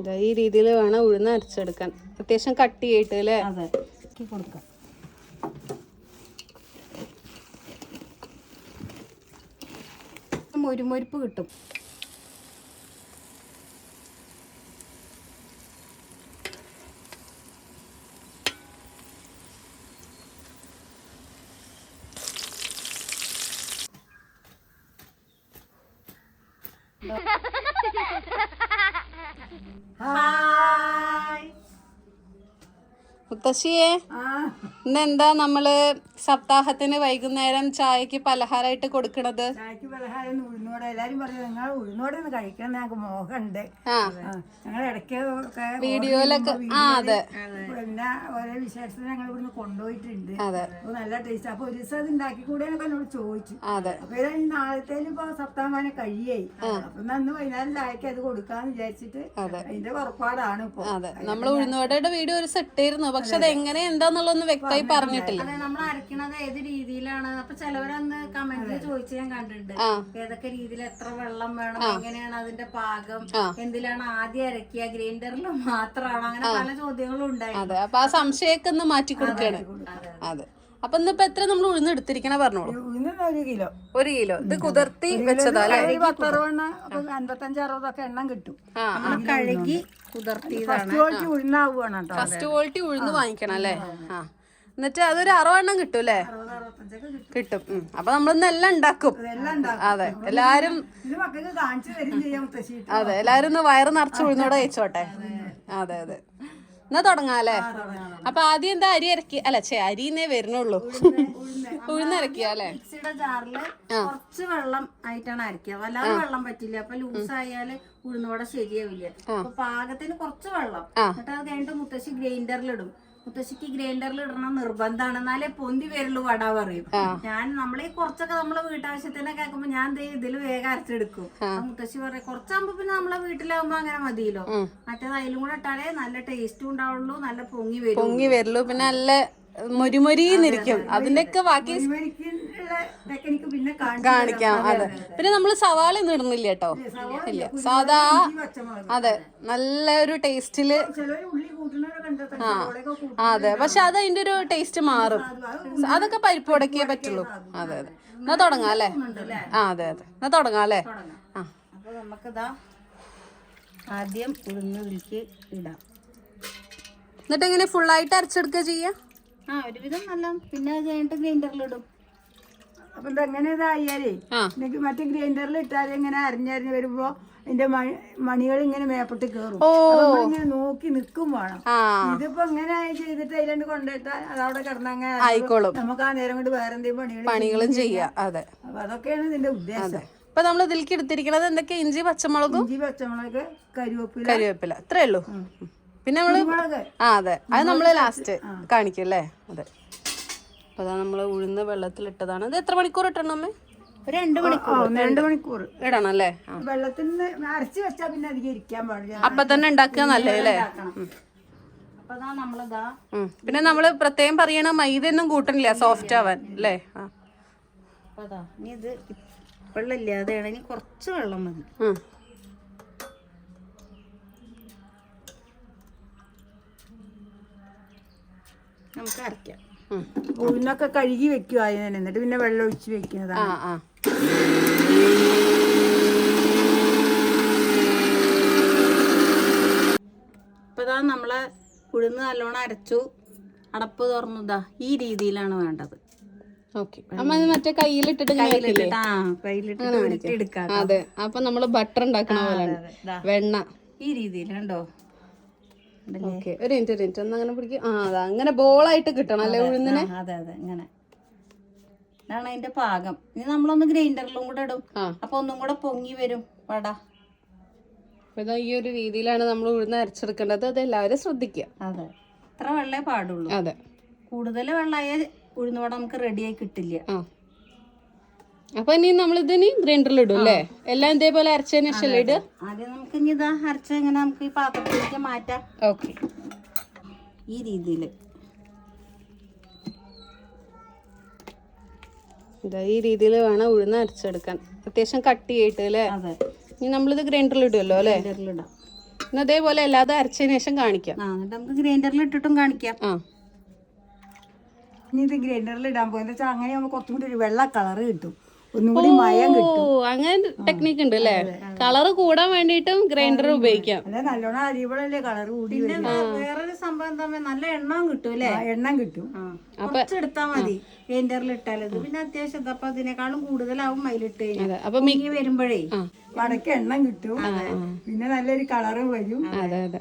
ഇതാ ഈ രീതിയിൽ വേണം ഉഴുന്ന് അരച്ചെടുക്കാൻ. അത്യാവശ്യം കട്ടി ആയിട്ട് അല്ലേ കൊടുക്കാം. മൊരുമൊരുപ്പ് കിട്ടും. മുത്തശ്ശിയെ ഇന്നെന്താ നമ്മൾ സപ്താഹത്തിന് വൈകുന്നേരം ചായക്ക് പലഹാരമായിട്ട് കൊടുക്കണത്? ചായക്ക് എല്ലാരും പറഞ്ഞു നിങ്ങൾ ഉഴുന്നോടെ നിന്ന് കഴിക്കണം ഞങ്ങൾക്ക് മോഹമുണ്ട്. ഞങ്ങൾ ഇടയ്ക്ക് ഒക്കെ വീഡിയോയിലൊക്കെ പിന്നെ ഓരോ വിശേഷത്തിന് ഞങ്ങൾ ഇവിടുന്ന് കൊണ്ടുപോയിട്ടുണ്ട്. അപ്പൊ നല്ല ടേസ്റ്റ് അപ്പൊ ഒരു ദിവസം അത് ഉണ്ടാക്കി കൂടെ എന്നോട് ചോദിച്ചു. അതെ. അപ്പൊ ഈ നാളത്തേലും ഇപ്പൊ സപ്താഹമാനം കഴിയായി. അപ്പൊ അന്ന് വൈകുന്നേരം ചായക്ക് അത് കൊടുക്കാന്ന് വിചാരിച്ചിട്ട് അതിന്റെ പുറപ്പാടാണ് ഇപ്പൊ. അതെ. നമ്മൾ ഉഴുന്നോടയുടെ വീഡിയോ ഒരു സെറ്റ് ആയിരുന്നു. പക്ഷെ അത് എങ്ങനെ എന്താന്നുള്ളതൊന്നും വ്യക്തമായി പറഞ്ഞിട്ടില്ല. അതെ നമ്മൾ അരക്കണത് ഏത് രീതിയിലാണ്? അപ്പൊ ചിലവരന്ന് കമന്റിൽ ചോദിച്ചു ഞാൻ കണ്ടിട്ടുണ്ട്. ഏതൊക്കെ രീതിയിൽ എത്ര വെള്ളം വേണം എങ്ങനെയാണ് അതിന്റെ പാകം എന്തിലാണ് ആദ്യം അരക്കുക ഗ്രൈൻഡറിൽ മാത്രമാണ്? അങ്ങനെ പല ചോദ്യങ്ങളും ഉണ്ടായി അതെ അപ്പൊ ആ സംശയമൊക്കെ ഒന്ന് മാറ്റി കൊടുക്കുകയാണ്. അതെ അപ്പൊ ഇന്നിപ്പോ എത്ര നമ്മൾ ഉഴുന്ന് എടുത്തിരിക്കണ പറഞ്ഞോളൂ ഒരു കിലോ. ഒരു കിലോ. ഇത് കുതിർത്തി വെച്ചതാ അല്ലെ? പത്തറുപണ്ണ അൻപത്തഞ്ച് അറുപതൊക്കെ എണ്ണം കിട്ടും. നമ്മൾ കഴുകി കുതിർത്തി ഫസ്റ്റ് ക്വാളിറ്റി ഉഴുന്നാവുകയാണ് ഫസ്റ്റ് ക്വാളിറ്റി ഉഴുന്ന് വാങ്ങിക്കണം അല്ലേ? ആ. എന്നിട്ട് അതൊരു അറുപെണ്ണം കിട്ടും. അല്ലേ കിട്ടും. അപ്പൊ നമ്മളിന്ന് എല്ലാം ഉണ്ടാക്കും. അതെ. എല്ലാരും അതെ. എല്ലാരും ഒന്ന് വയറ് നിറച്ച് ഉഴുന്നോടെ കഴിച്ചോട്ടെ. അതെ അതെ. എന്നാ തുടങ്ങാല്ലേ അപ്പൊ ആദ്യം എന്താ അരി ഇറക്കി? അല്ല ചേ അരിന്നേ വരുന്നുള്ളൂ. ഉഴുന്നിറക്കിയ അല്ലേ? ജാറിൽ കുറച്ച് വെള്ളം ആയിട്ടാണ് അരക്കുക. വല്ലാതെ വെള്ളം പറ്റില്ല. അപ്പൊ ലൂസ് ആയാൽ ഉഴുന്നോടെ ശരിയാവില്ല. അപ്പൊ പാകത്തിന് കുറച്ച് വെള്ളം. എന്നിട്ട് അത് കഴിഞ്ഞിട്ട് മുത്തശ്ശി ഗ്രൈൻഡറിലിടും. മുത്തശ്ശിക്ക് ഗ്രൈൻഡറിൽ ഇടണം നിർബന്ധമാണ് എന്നാലേ പൊന്തി വരുള്ളൂ വട പറയും. ഞാൻ നമ്മളെ കുറച്ചൊക്കെ നമ്മളെ വീട്ടാവശ്യത്തിനൊക്കെ ആക്കുമ്പോ ഞാൻ ദേ ഇതിൽ വേഗം അരച്ചെടുക്കും. മുത്തശ്ശി പറയും കുറച്ചാകുമ്പോ പിന്നെ നമ്മളെ വീട്ടിലാകുമ്പോ അങ്ങനെ മതിയല്ലോ. മറ്റേത് അതിലും കൂടെ ഇട്ടാലേ നല്ല ടേസ്റ്റും ഉണ്ടാവുള്ളൂ നല്ല പൊങ്ങി വരും പൊങ്ങി വരുള്ളൂ പിന്നെ നല്ല മൊരിമൊരിന്നിരിക്കും. അതിന്റെയൊക്കെ ബാക്കി കാണിക്കാം അതെ പിന്നെ നമ്മൾ സവാള ഒന്നും ഇടുന്നില്ല കേട്ടോ. ഇല്ല സാധാ അതെ നല്ല ഒരു ടേസ്റ്റിൽ കൂട്ടും അതെ. പക്ഷെ അത് അതിന്റെ ഒരു ടേസ്റ്റ് മാറും. അതൊക്കെ പരിപ്പ് ഉടക്കിയേ പറ്റുള്ളൂ. അതെ അതെ. എന്നാ തുടങ്ങാം അല്ലേ? ആ അതെ അതെ. എന്നാ തുടങ്ങാം അല്ലേ? ആ. അപ്പൊ നമുക്കിതാ ആദ്യം ഉഴുന്നതിലേക്ക് ഇടാം. എന്നിട്ട് എങ്ങനെ ഫുള്ളായിട്ട് അരച്ചെടുക്കുക ചെയ്യാ? ആ ഒരുവിധം നല്ല. പിന്നെ കഴിഞ്ഞിട്ട് ഗ്രൈൻഡറിലിടും അപ്പൊ ഇതെങ്ങനെ ഇതായാലേ ആ. എനിക്ക് മറ്റേ ഗ്രൈൻഡറിൽ ഇട്ടാൽ ഇങ്ങനെ അരിഞ്ഞരിഞ്ഞ് വരുമ്പോ അതിന്റെ മണികൾ ഇങ്ങനെ മേപ്പെട്ട് കേറും. ഇങ്ങനെ നോക്കി നിൽക്കും വേണം. ഇതിപ്പോ ഇങ്ങനെ ചെയ്തിട്ട് അതിലാണ്ട് കൊണ്ടുപോയിട്ടാൽ അതവിടെ കിടന്നങ്ങനെ ആയിക്കോളും. നമുക്ക് ആ നേരം കൊണ്ട് വേറെ എന്തെങ്കിലും പണികൾ പണികളും ചെയ്യാ. അതെ. അപ്പൊ അതൊക്കെയാണ് ഇതിന്റെ ഉദ്ദേശം. അപ്പൊ നമ്മൾ ഇതിലേക്ക് എടുത്തിരിക്കുന്നത് എന്തൊക്കെ? ഇഞ്ചി പച്ചമുളകും? ഇഞ്ചി പച്ചമുളക് കരുവേപ്പില. കരുവേപ്പില. അത്രേ ഉള്ളൂ. പിന്നെ നമ്മൾ ആ അതെ. അത് നമ്മൾ ലാസ്റ്റ് കാണിക്കും അല്ലേ? അതെ. അപ്പൊ അതാ നമ്മൾ വെള്ളത്തിൽ വെള്ളത്തിലിട്ടതാണ്. ഇത് എത്ര മണിക്കൂർ ഇട്ടണം അമ്മേ? രണ്ട് മണിക്കൂർ. രണ്ട് മണിക്കൂർ. ഇടണം അല്ലേ ആ. വെള്ളത്തിന് അരച്ച് വെച്ചാൽ പിന്നെ അധികം ഇരിക്കാൻ പാടില്ല. അപ്പൊ തന്നെ ഉണ്ടാക്കുക നല്ലേ അല്ലേ. പിന്നെ നമ്മൾ പ്രത്യേകം പറയണ മൈദ ഒന്നും കൂട്ടണില്ല സോഫ്റ്റ് ആവാൻ അല്ലേ? ഇത് വെള്ളമില്ലാതെയാണ് ഇനി കുറച്ച് വെള്ളം മതി. നമുക്ക് അരയ്ക്കാം ഉഴുന്നൊക്കെ കഴുകി വെക്കുക എന്നിട്ട് പിന്നെ വെള്ളം ഒഴിച്ച് വെക്കുന്നതാണ്. ഇപ്പൊ ഇതാ നമ്മളെ ഉഴുന്ന് നല്ലോണം അരച്ചു അടപ്പ് തുറന്നതാ. ഈ രീതിയിലാണ് വേണ്ടത്. മറ്റേ കയ്യിലിട്ടിട്ട് അതെ. അപ്പൊ നമ്മൾ ബട്ടർ ഉണ്ടാക്കണ പോലെയാണ് വെണ്ണ. ഈ ഓക്കെ ഒരു മിനിറ്റ് ഒരു മിനിറ്റ് ഒന്ന് അങ്ങനെ പിടിക്കും. ആ അങ്ങനെ ബോളായിട്ട് കിട്ടണം അല്ലേ ഉഴുന്നിനെ? അതെ അതെ ഇങ്ങനെ. ഇതാണ് അതിന്റെ പാകം. ഇനി നമ്മളൊന്ന് ഗ്രൈൻഡറിലും കൂടെ ഇടും. അപ്പൊ ഒന്നും കൂടെ പൊങ്ങി വരും. വട. അപ്പൊ ഈ ഒരു രീതിയിലാണ് നമ്മൾ ഉഴുന്ന് അരച്ചെടുക്കേണ്ടത്. അത് എല്ലാവരും ശ്രദ്ധിക്കുക. അതെ. ഇത്ര വെള്ളേ പാടുള്ളൂ. അതെ. കൂടുതൽ വെള്ളമായ ഉഴുന്നുവട നമുക്ക് റെഡിയായി കിട്ടില്ല. അപ്പൊ ഇനി നമ്മൾ ഇതിന് ഗ്രൈൻഡറിൽ ഇടും അല്ലേ? എല്ലാം ഇതേപോലെ അരച്ചതിന് ശേഷം ഇടുക? ആദ്യം നമുക്ക് ഇനി ഇതാ അരച്ച ഇങ്ങനെ നമുക്ക് ഈ പാത്രത്തിലേക്ക് മാറ്റാം. ഓക്കെ. ഈ രീതിയിൽ ഇതാ ഈ രീതിയിൽ വേണം ഉഴുന്ന് അരച്ചെടുക്കാൻ. അത്യാവശ്യം കട്ടിയായിട്ട് അല്ലേ? അതെ. ഇനി നമ്മളിത് ഗ്രൈൻഡറിൽ ഇടുമല്ലോ അല്ലേ? ഇടാം. ഇന്ന് അതേപോലെ അല്ലാതെ അരച്ചതിന് ശേഷം കാണിക്കാം. നമുക്ക് ഗ്രൈൻഡറിൽ ഇട്ടിട്ടും കാണിക്കാം. ആ. ഇനി ഇത് ഗ്രൈൻഡറിൽ ഇടാൻ പോകുന്നത് വെച്ചാൽ അങ്ങനെ ആകുമ്പോൾ കുറച്ചും കൂടി ഒരു വെള്ള കളറ് കിട്ടും. ഒന്നും കൂടി മയം കിട്ടും. അങ്ങനെ ടെക്നിക്ക് ഉണ്ട് അല്ലേ കളറ് കൂടാൻ വേണ്ടിയിട്ടും ഗ്രൈൻഡർ ഉപയോഗിക്കാം. അല്ല നല്ലോണം അരിവളല്ലേ കളർ കൂടി വേറൊരു സംഭവം തമ്മിൽ നല്ല എണ്ണം കിട്ടും അല്ലേ എണ്ണം കിട്ടും. കുറച്ചെടുത്താ മതി ഗ്രൈൻഡറിൽ ഇട്ടാലത് പിന്നെ അത്യാവശ്യം അപ്പൊ അതിനേക്കാളും കൂടുതലാവും അതിലിട്ട് കഴിഞ്ഞാൽ വരുമ്പോഴേ വടക്ക് എണ്ണം കിട്ടും. പിന്നെ നല്ലൊരു കളറും വരും. അതെ അതെ.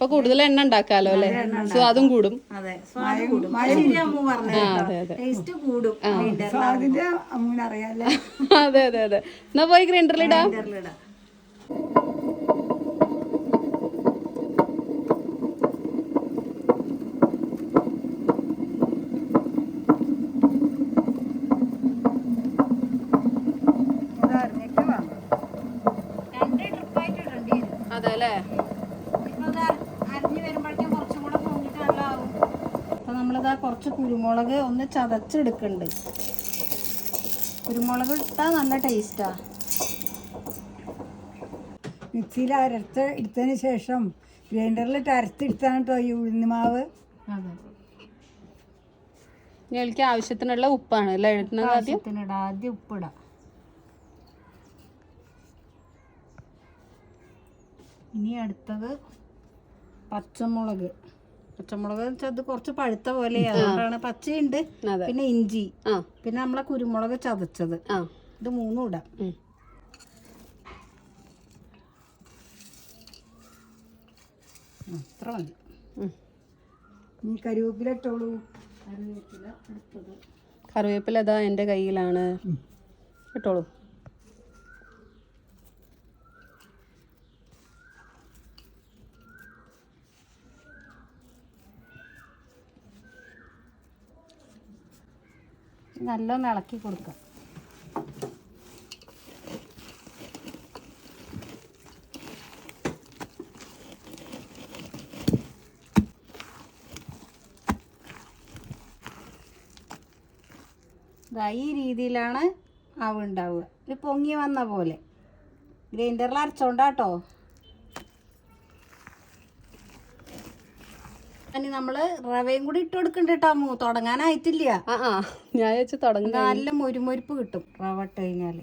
ഇപ്പൊ കൂടുതൽ എണ്ണ ഉണ്ടാക്കാലോ അല്ലെ? സ്വാദും കൂടും. അതെ. അതെ അതെ അതെ. എന്നാ പോയി ഗ്രൈൻഡറിലിടാ അതെ അല്ലേ ഇപ്പൊ ഇത് അരിഞ്ഞ് വരുമ്പോഴേക്കും കുറച്ചും കൂടെ പൊങ്ങിട്ട് നല്ലതാവും അപ്പൊ നമ്മളിതാ കുറച്ച് കുരുമുളക് ഒന്ന് ചതച്ചെടുക്കുന്നുണ്ട് കുരുമുളക് ഇട്ടാൽ നല്ല ടേസ്റ്റാ മിക്സിയിൽ അരച്ച് എടുത്തതിന് ശേഷം ഗ്രൈൻഡറിൽ അരച്ചെടുത്താണ് കേട്ടോ ഈ ഉഴുന്ന് മാവ് അതെ ഞങ്ങൾക്ക് ആവശ്യത്തിനുള്ള ഉപ്പാണ് അല്ലേ? ആവശ്യത്തിനിടാം ആദ്യം ഉപ്പിടാം. ഇനി അടുത്തത് പച്ചമുളക്. പച്ചമുളക് വെച്ചാൽ അത് കുറച്ച് പഴുത്ത പോലെ അതുകൊണ്ടാണ് പച്ചയുണ്ട് പിന്നെ ഇഞ്ചി. പിന്നെ നമ്മളെ കുരുമുളക് ചതച്ചത്. ആ. ഇത് മൂന്നും ഇടാം. അത്ര മതി. ഇനി ഈ കരിവേപ്പില ഇട്ടോളൂ. കറിവേപ്പില അടുത്തത് കറിവേപ്പില അതാ എന്റെ കയ്യിലാണ്. ഇട്ടോളൂ. നല്ലോണം ഇളക്കി കൊടുക്കുക ഈ രീതിയിലാണ് ആവ് ഉണ്ടാവുക. ഇത് പൊങ്ങി വന്ന പോലെ. ഗ്രൈൻഡറിൽ അരച്ചോണ്ടാട്ടോ. ഇനി നമ്മൾ റവയും കൂടി ഇട്ട് കൊടുക്കണ്ട കേട്ടോ തുടങ്ങാനായിട്ടില്ല. ആ ആ. ഞാൻ വെച്ച് തുടങ്ങി നല്ല മൊരുമൊരുപ്പ് കിട്ടും റവ ഇട്ട് കഴിഞ്ഞാൽ.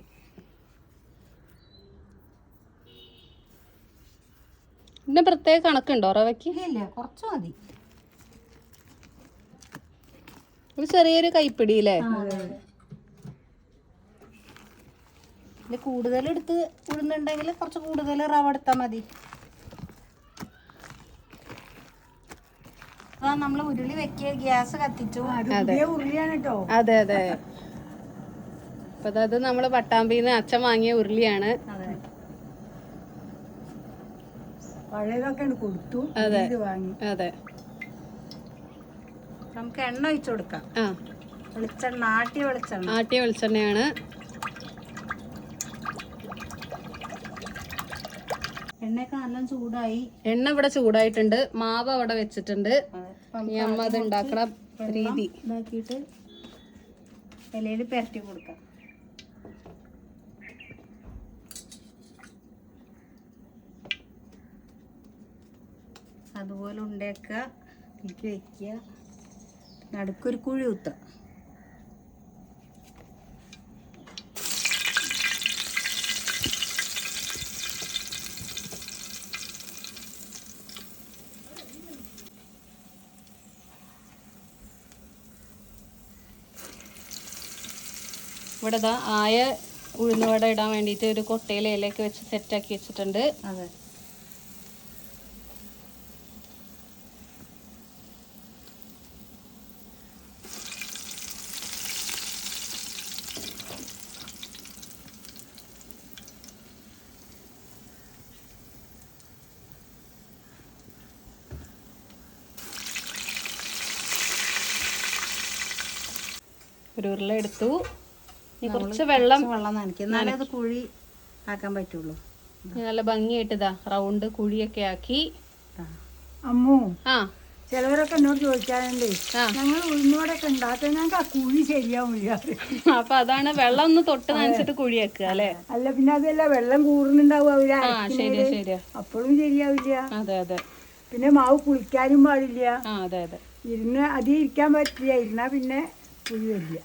പിന്നെ പ്രത്യേക കണക്കുണ്ടോ റവയ്ക്ക്? ഇല്ല കുറച്ച് മതി. ഒരു ചെറിയൊരു കൈപ്പിടിയില്ലേ ഇത് കൂടുതൽ എടുത്ത് ഉഴുന്നുണ്ടെങ്കിൽ കുറച്ച് കൂടുതൽ റവ എടുത്താൽ മതി. നമ്മൾ ഉരുളി വെക്കിയ ഗ്യാസ് കത്തിച്ചു. അത്. ഉരുളിയാണ് കേട്ടോ അതെ അതെ. അപ്പൊ അതായത് നമ്മൾ പട്ടാമ്പിന്ന് അച്ഛൻ വാങ്ങിയ ഉരുളിയാണ്. അതെ. പഴയതൊക്കെ കൊടുത്തു അതെ. വാങ്ങി. അതെ. നമുക്ക് എണ്ണ ഒഴിച്ചു കൊടുക്കാം. ആ. വെളിച്ചെണ്ണ ആട്ടിയ വെളിച്ചെണ്ണ. ആട്ടിയ വെളിച്ചെണ്ണയാണ്. എണ്ണയൊക്കെ നല്ല ചൂടായി. എണ്ണ ഇവിടെ ചൂടായിട്ടുണ്ട്. മാവ് അവിടെ വെച്ചിട്ടുണ്ട്. ഇനി അമ്മ അത് ഉണ്ടാക്കണ രീതി. ഇതാക്കിയിട്ട് ഇലയിൽ പെരട്ടി കൊടുക്കാം. അതുപോലെ ഉണ്ടാക്കുക എനിക്ക് നടുക്കൊരു കുഴി കുത്തുക ഇവിടെ ദാ ആയ ഉഴുന്നുവട ഇടാൻ വേണ്ടിയിട്ട് ഒരു കൊട്ടയിൽ ഇലയൊക്കെ വെച്ച് സെറ്റാക്കി വെച്ചിട്ടുണ്ട്. അതെ. ഒരു ഉരുള എടുത്തു. കുറച്ച് വെള്ളം വെള്ളം എന്നാലേ അത് കുഴി ആക്കാൻ പറ്റുള്ളൂ. നല്ല ഭംഗിയായിട്ട് ഇതാ റൗണ്ട് കുഴിയൊക്കെ ആക്കി. അമ്മു ആ. ചിലവരൊക്കെ എന്നോട് ചോദിക്കാറുണ്ട് ഞങ്ങൾ ഉഴുന്നോടൊക്കെ ഉണ്ടാക്കാൻ ഞങ്ങൾക്ക് ആ കുഴി ശരിയാവില്ല. അപ്പൊ അതാണ് വെള്ളം ഒന്ന് തൊട്ട് നനച്ചിട്ട് കുഴി വെക്കുക അല്ലേ? അല്ല പിന്നെ അതല്ല വെള്ളം കൂടുന്നുണ്ടാവും അവർ ആ ശരിയാ ശരിയാ. അപ്പോഴും ശരിയാവില്ല. അതെ അതെ. പിന്നെ മാവ് കുളിക്കാനും പാടില്ല. ആ അതെ അതെ. ഇരുന്ന് അധികം ഇരിക്കാൻ പറ്റില്ല ഇരുന്നാ പിന്നെ കുഴി വരില്ല.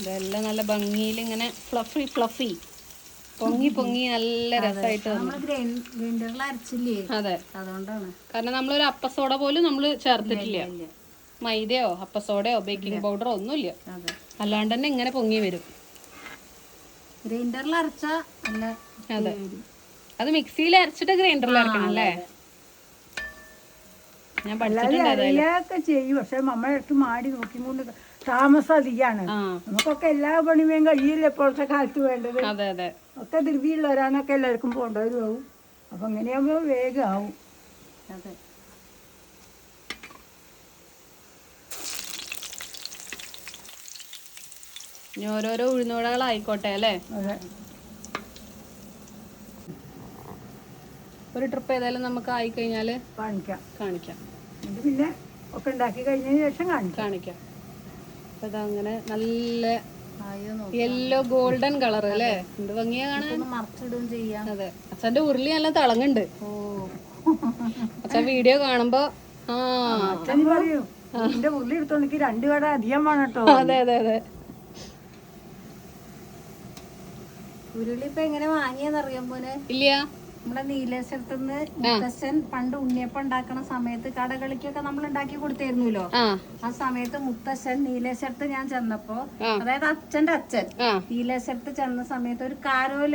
ഇതെല്ലാം നല്ല ഭംഗിയിൽ ഇങ്ങനെ ഫ്ലഫി ഫ്ലഫി പൊങ്ങി പൊങ്ങി നല്ല രസമായിട്ട് അരച്ചില്ലേ? അതെ. അതുകൊണ്ടാണ്. കാരണം നമ്മളൊരു അപ്പസോട പോലും നമ്മൾ ചേർത്തിട്ടില്ല. മൈദയോ അപ്പസോഡയോ ബേക്കിംഗ് പൗഡറോ ഒന്നുമില്ല. അല്ലാണ്ട് തന്നെ ഇങ്ങനെ പൊങ്ങി വരും. ഗ്രൈൻഡറിൽ അരച്ച അതെ. അത് മിക്സിയിൽ അരച്ചിട്ട് ഗ്രൈൻഡറിൽ അരക്കണം അല്ലേ ഞാൻ പഠിച്ചിട്ടുണ്ട് ചെയ്യും. പക്ഷെ നമ്മളെ മാടി മാടി നോക്കിക്കൊണ്ട് താമസം അധികമാണ് നമുക്കൊക്കെ എല്ലാ പണിയും കഴിയില്ല ഇപ്പോഴത്തെ കാലത്ത് വേണ്ടത്? അതെ അതെ. ഒക്കെ ധൃതിയുള്ളവരാണൊക്കെ എല്ലാവർക്കും പോകേണ്ടവരും അപ്പൊ അങ്ങനെയാകുമ്പോ വേഗം ആവും. അതെ. ഇനി ഓരോരോ ഉഴുന്നുവടകളായിക്കോട്ടെ അല്ലേ? ഒരു ട്രിപ്പ് ഏതായാലും നമുക്ക് ആയി കഴിഞ്ഞാൽ കാണിക്കാം. കാണിക്കാം പിന്നെ ഒക്കെ ഉണ്ടാക്കി കഴിഞ്ഞതിന് ശേഷം കാണിക്കാം. കാണിക്കാം. അപ്പൊ അങ്ങനെ നല്ല യെല്ലോ ഗോൾഡൻ കളർ അല്ലേ? എന്ത് ഭംഗിയാ കാണാൻ? ഒന്ന് മറിച്ചിടുകയും ചെയ്യാം. അതെ. അച്ഛന്റെ ഉരുളി നല്ല തിളങ്ങുണ്ട്. ഓ. അച്ഛൻ വീഡിയോ കാണുമ്പോ ആ. അച്ഛൻ പറയൂ എന്റെ ഉരുളി എടുത്തോണ്ടെങ്കിൽ രണ്ടു കട അധികം വേണം കേട്ടോ അതെ അതെ അതെ. ഉരുളി ഇപ്പൊ എങ്ങനെ വാങ്ങിയെന്നറിയാൻ പോലെ ഇല്ല. നമ്മുടെ നീലേശ്വരത്തുനിന്ന് മുത്തശ്ശൻ പണ്ട് ഉണ്ണിയപ്പം ഉണ്ടാക്കണ സമയത്ത് കടകളിക്കൊക്കെ നമ്മൾ ഉണ്ടാക്കി കൊടുത്തിരുന്നല്ലോ. ആ. സമയത്ത് മുത്തശ്ശൻ നീലേശ്വരത്ത് ഞാൻ ചെന്നപ്പോ അതായത് അച്ഛന്റെ അച്ഛൻ നീലേശ്വരത്ത് ചെന്ന സമയത്ത് ഒരു കാരോൽ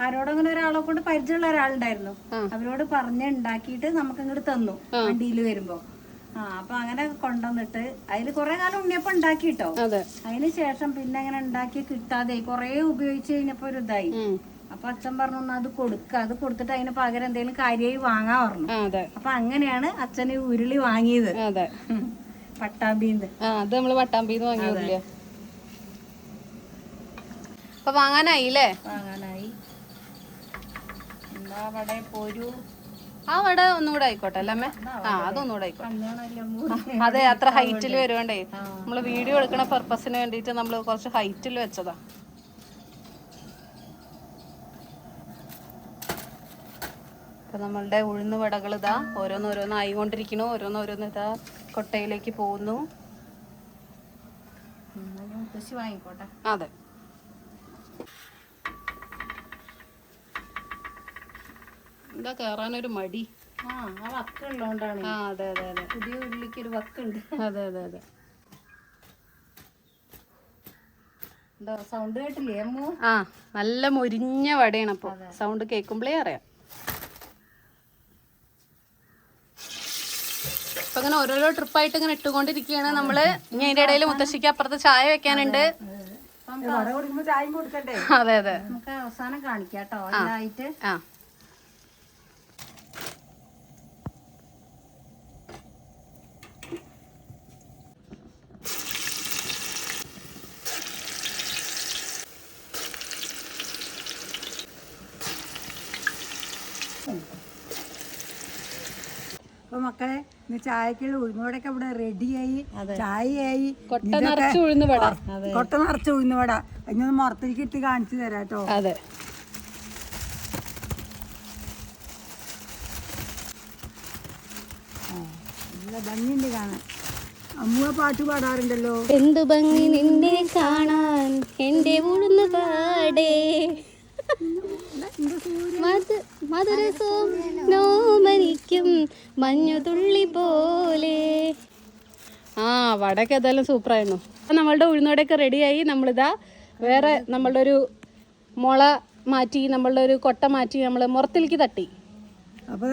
ആരോടങ്ങനെ ഒരാളെ കൊണ്ട് പരിചയമുള്ള ഒരാളുണ്ടായിരുന്നു. അവരോട് പറഞ്ഞ് ഉണ്ടാക്കിയിട്ട് നമുക്ക് ഇങ്ങോട്ട് തന്നു വണ്ടിയിൽ വരുമ്പോ. ആ അപ്പൊ അങ്ങനെ കൊണ്ടുവന്നിട്ട് അതിൽ കുറെ കാലം ഉണ്ണിയപ്പം ഉണ്ടാക്കിട്ടോ. അതെ. അതിന് ശേഷം പിന്നെ അങ്ങനെ ഉണ്ടാക്കി കിട്ടാതെ കുറെ ഉപയോഗിച്ച് കഴിഞ്ഞപ്പോ ഒരു ഇതായി. അപ്പൊ അച്ഛൻ പറഞ്ഞു "എന്നാ അത് കൊടുക്ക. അത് കൊടുത്തിട്ട് അതിന് പകരം എന്തെങ്കിലും കാര്യമായി വാങ്ങാൻ പറഞ്ഞു. അപ്പൊ അങ്ങനെയാണ് അച്ഛൻ ഈ ഉരുളി വാങ്ങിയത്. അതെ. പട്ടാമ്പിന്ന്. അത് നമ്മൾ വട്ടാമ്പിന്ന് വാങ്ങിയില്ല അപ്പൊ വാങ്ങാനായില്ലേ വാങ്ങാനായി. എന്താ അവിടെ പോരു? ആ വട ഒന്നുകൂടെ ആയിക്കോട്ടെ അല്ലമ്മേ ആ അതൊന്നുകൂടെ ആയിക്കോട്ടെ. അതെ അത്ര ഹൈറ്റിൽ വരുവണ്ടേ. നമ്മൾ വീഡിയോ എടുക്കണ പർപ്പസിന് വേണ്ടിയിട്ട് നമ്മൾ കുറച്ച് ഹൈറ്റിൽ വെച്ചതാ. ഇപ്പൊ നമ്മളുടെ ഉഴുന്ന് വടകൾ ഇതാ ഓരോന്നോരോന്ന് ഓരോന്ന് ആയിക്കൊണ്ടിരിക്കണു ഓരോന്നോരോന്ന് ഓരോന്ന് ഇതാ കൊട്ടയിലേക്ക് പോകുന്നു. വാങ്ങിക്കോട്ടെ. അതെ. എന്താ കേറാനൊരു മടി? ആ ആ വക്ക് ഉള്ളതുകൊണ്ടാണ് ആ അതെ അതെ അതെ. പുതിയ ഉരുളിക്ക് ഒരു വക്കുണ്ട്. അതെ അതെ അതെ. സൗണ്ട് കേട്ടില്ലേ അമ്മു? ആ നല്ല മൊരിഞ്ഞ വടയാണ് അപ്പൊ സൗണ്ട് കേൾക്കുമ്പോഴേ അറിയാം. ഇങ്ങനെ ഓരോരോ ട്രിപ്പായിട്ട് ഇങ്ങനെ ഇട്ടുകൊണ്ടിരിക്കുകയാണ്. നമ്മൾ ഇനി അതിന്റെ ഇടയിൽ മുത്തശ്ശിക്ക് അപ്പുറത്ത് ചായ വെക്കാനുണ്ട്. അതെ അതെ. നമുക്ക് അവസാനം കാണിക്കാം കേട്ടോ എല്ലായിട്ട് ആ അപ്പൊ ഇന്ന് ചായക്കുള്ള ഉഴുന്നോടൊക്കെ ഇവിടെ റെഡിയായി ചായയായി. കൊട്ട നിറച്ച് ഉഴുന്നുവട. കൊട്ട നിറച്ച മുറത്തിലേക്ക് ഇട്ട് കാണിച്ചു തരാം കേട്ടോ. അതെ. നല്ല ഭംഗിയുണ്ട് കാണാൻ. അമ്മുവ പാട്ട് പാടാറുണ്ടല്ലോ. എന്തു ഭംഗി നിന്നെ കാണാൻ എന്റെ ഉഴുന്നു പാടേ മധുരസോമനിക്കും മഞ്ഞുതുള്ളി പോലെ. ആ വടക്ക് ഏതായാലും സൂപ്പറായിരുന്നു. അപ്പം നമ്മളുടെ ഉഴുന്നോടൊക്കെ റെഡിയായി. നമ്മളിതാ വേറെ നമ്മളുടെ ഒരു മുള മാറ്റി നമ്മളുടെ ഒരു കൊട്ട മാറ്റി നമ്മൾ മുറത്തിലേക്ക് തട്ടി. അപ്പൊ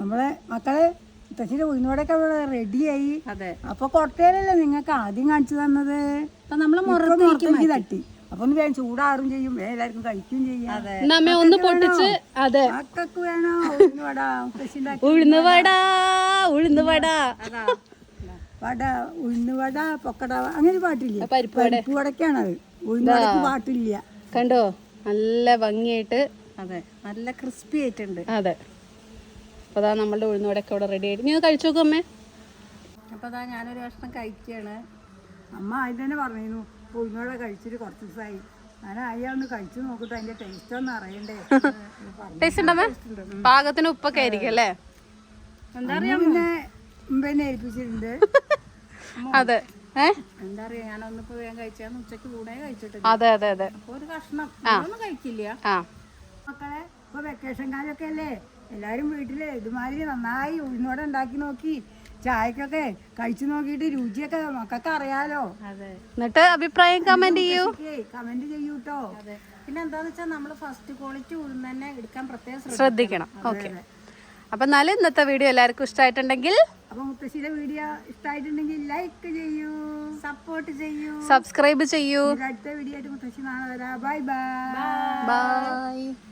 നമ്മളെ മക്കളെ മുത്തശ്ശിയുടെ ഉഴുന്നോടൊക്കെ ഇവിടെ റെഡിയായി. അതെ. അപ്പൊ കൊട്ടയിലല്ലേ നിങ്ങൾക്ക് ആദ്യം കാണിച്ചു തന്നത്? അപ്പൊ നമ്മൾ മുറത്തിലേക്ക് തട്ടി. അപ്പൊ ഒന്ന് വേഗം ചൂടാറും ചെയ്യും. എല്ലാവർക്കും കഴിക്കുകയും ചെയ്യാം. നമ്മ ഒന്ന് പൊട്ടിച്ച് അതെ. മക്കൾക്ക് വേണോ? ഉഴുന്നുവട മുത്തശ്ശി ഉണ്ടാക്കി ഉഴുന്ന് വട ഉഴുന്ന് വട. വട ഉഴുന്നുവട പൊക്കട അങ്ങനെ പാട്ടില്ല? പരിപ്പ് വട. അത് ഉഴുന്നുവടക്ക് പാട്ടില്ല. കണ്ടോ? നല്ല ഭംഗിയായിട്ട്. അതെ. നല്ല ക്രിസ്പി ആയിട്ടുണ്ട്. അതെ. അപ്പൊ അതാ നമ്മളുടെ ഉഴുന്നോടൊക്കെ ഇവിടെ റെഡി ആയിട്ട്. നീ കഴിച്ചു നോക്കും അമ്മേ. അപ്പൊ അതാ ഞാനൊരു ഭക്ഷണം കഴിക്കുകയാണ്. അമ്മ ആദ്യം തന്നെ പറഞ്ഞിരുന്നു ഉഴുന്നോടെ കഴിച്ചിട്ട് കുറച്ച് ദിവസമായി. ഞാൻ കഴിച്ചു നോക്കട്ടെ അതിന്റെ ടേസ്റ്റ് ഒന്ന് അറിയണ്ടേ. ടേസ്റ്റ് ഉണ്ടമ്മേ പാകത്തിന് ഉപ്പൊക്കെ ആയിരിക്കും അല്ലേ? എന്താ പിന്നെ ഏൽപ്പിച്ചിട്ടുണ്ട്. അതെ. എന്താ പറയാ ഞാനൊന്നിപ്പോ വേഗം കഴിച്ചാൽ ഉച്ചയ്ക്ക് കൂടെ കഴിച്ചിട്ടില്ല. അതെ അതെ അതെ. ഒരു കഷ്ണം. ഒന്നും കഴിക്കില്ല. മക്കളെ ഇപ്പൊ വെക്കേഷൻ കാലൊക്കെ അല്ലേ? എല്ലാരും വീട്ടിൽ ഇതുമാതിരി നന്നായി ഉഴുന്നോടെ ഉണ്ടാക്കി നോക്കി. ചായക്കൊക്കെ കഴിച്ചു നോക്കിയിട്ട് രുചിയൊക്കെ മക്കൾക്ക് അറിയാലോ. എന്നിട്ട് അഭിപ്രായം കമന്റ് ചെയ്യൂ. കമന്റ് ചെയ്യൂട്ടോ. പിന്നെ എന്താന്ന് വെച്ചാൽ നമ്മൾ ഫസ്റ്റ് ക്വാളിറ്റി ഉഴുന്ന് തന്നെ എടുക്കാൻ പ്രത്യേകം ശ്രദ്ധിക്കണം. ഓക്കെ അപ്പൊ എന്നാലും ഇന്നത്തെ വീഡിയോ എല്ലാവർക്കും ഇഷ്ടമായിട്ടുണ്ടെങ്കിൽ അപ്പൊ മുത്തശ്ശിയുടെ വീഡിയോ ഇഷ്ടമായിട്ടുണ്ടെങ്കിൽ ലൈക്ക് ചെയ്യൂ സപ്പോർട്ട് ചെയ്യൂ. സബ്സ്ക്രൈബ് ചെയ്യൂ. അടുത്ത വീഡിയോ ആയിട്ട് മുത്തശ്ശി നാളെ വരാം. Bye bye bye